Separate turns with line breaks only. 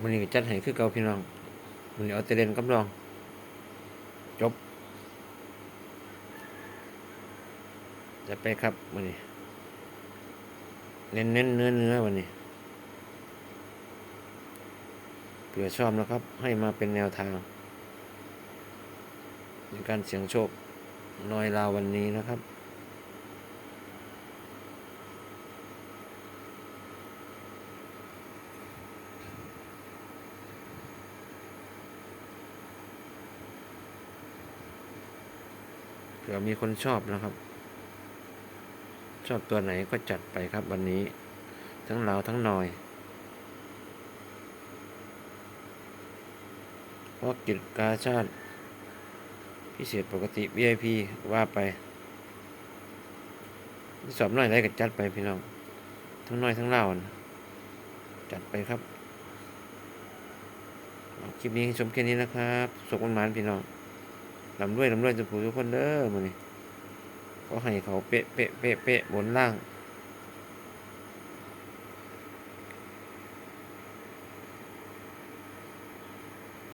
มันนี่จัดให้คือเก่าพี่น้องมันนี้เอาแต่เล่นกับน้อง จบ จะไปครับมันนี้เน้นเน้นเนื้อเนื้อวันนี้เผื่อชอบนะครับ ให้มาเป็นแนวทางในการเสี่ยงโชคน้อยลาวันนี้นะครับ เผื่อมีคนชอบนะครับ ชอบตัวไหนก็จัดไปครับวันนี้ ทั้งเลาทั้งนอยเพราะกิจกาชาติ พิเศษปกติ VIP ว่าไป สอบน้อยได้ก็จัดไปพี่น้อง ทั้งน้อยทั้งเลานะจัดไปครับ คลิปนี้ชมแค่นี้นะครับ สุขมันหมานพี่น้อง ลำด้วยลำด้วยจะผูทุกคนเด้อมือนี้ก็ให้เขาเป๊ะเป๊ะเป๊ะเป๊ะบนล่าง